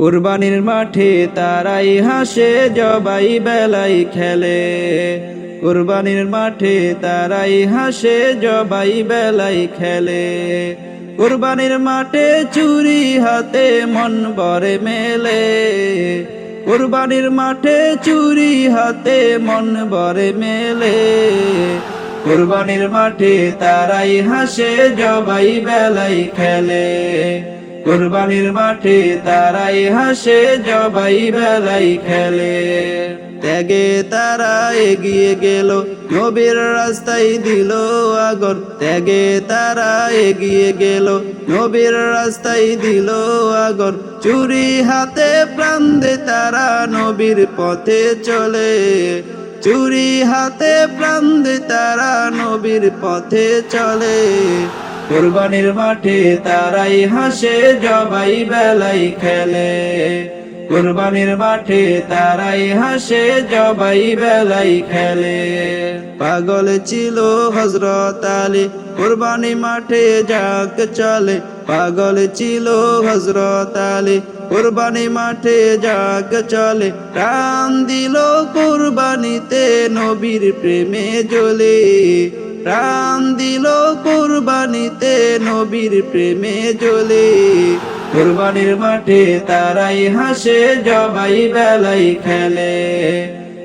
কুরবানির মাঠে তারাই হাসে, জবাই বেলাই খেলে। কুরবানির মাঠে তারাই হাসে, জবাই বেলাই খেলে। কুরবানির মাঠে চুরি হাতে মন বরে মেলে। কুরবানির মাঠে চুরি হাতে মন বরে মেলে। কুরবানির মাঠে তারাই হাসে, জবাই বেলাই খেলে। কুরবানির মাঠে তারাই হাসে, জবাই বেলাই খেলে। ত্যাগে তারা এগিয়ে গেল, নবীর রাস্তায় দিল আগর। ত্যাগে তারা এগিয়ে গেল, নবীর রাস্তায় দিল আগর। চুরি হাতে প্রাণ দে তারা নবীর পথে চলে। চুরি হাতে প্রাণ দে তারা নবীর পথে চলে। কুরবানির মাঠে তারাই হাসে, জবাই বেলাই খেলে। কুরবানির মাঠে তারাই হাসে, জবাই বেলাই খেলে। পাগল ছিল হজরত আলী, কুরবানি মাঠে যাক চলে। পাগল ছিল হজরত আলী, কুরবানি মাঠে যাক চলে। প্রাণ দিল কুরবানিতে নবীর প্রেমে জ্বলে। প্রাণ দিল কুরবানিতে নবীর প্রেমে জ্বলে। কুরবানির মাঠে তারাই হাসে, জবাই বেলাই খেলে।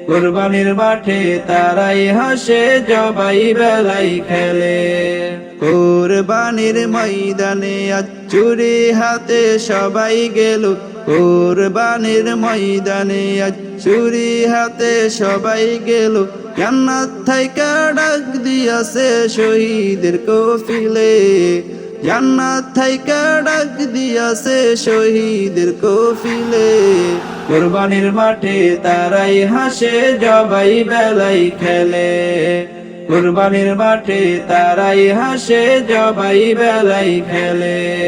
কুরবানির মাঠে তারাই হাসে, জবাই বেলাই খেলে। কুরবানির ময়দানে আজ চুরি হাতে সবাই গেল কুরবানির ময়দানে আজ চুরি হাতে সবাই গেল। জান্নাত থাইকা ডাক দিয়াছে শহীদের কফিলে। জান্নাত থাইকা ডাক দিয়াছে শহীদের কফিলে। কুরবানির মাঠে তারাই হাসে, জবাই বেলাই খেলে। কুরবানির মাঠে তারাই হাসে, জবাই বেলাই খেলে।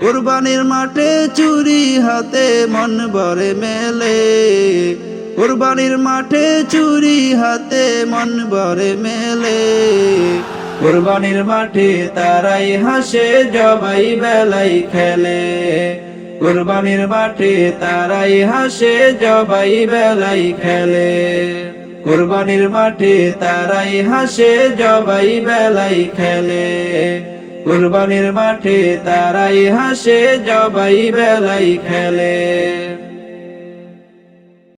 কুরবানির মাঠে চুরি হাতে মন ভরে মেলে। কুরবানির মাঠে চুরি হাতে মন ভরে মেলে। কুরবানির মাঠে তারাই হাসে, জবাই বেলাই খেলে। কুরবানির মাঠে তারাই হাসে, জবাই বেলাই খেলে। কুরবানির মাঠে তারাই হাসে, জবাই বেলাই খেলে। কুরবানির মাঠে তারাই হাসে জবাই বেলাই খেলে।